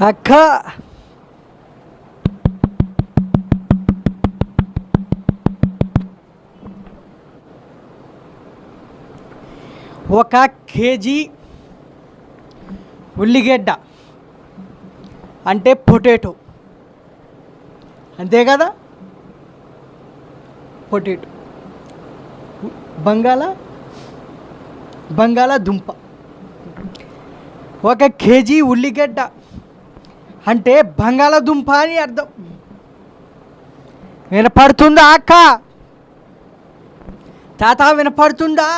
అక్క. ఒక కేజీ ఉల్లిగడ్డ అంటే పొటాటో. అంతే కదా? పొటాటో. బంగాళ? బంగాళాదుంప. ఒక కేజీ ఉల్లిగడ్డ. అంటే బంగాళాదుంప అని అర్థం. వినపడుతుందా అక్క? తాత వినపడుతుందా?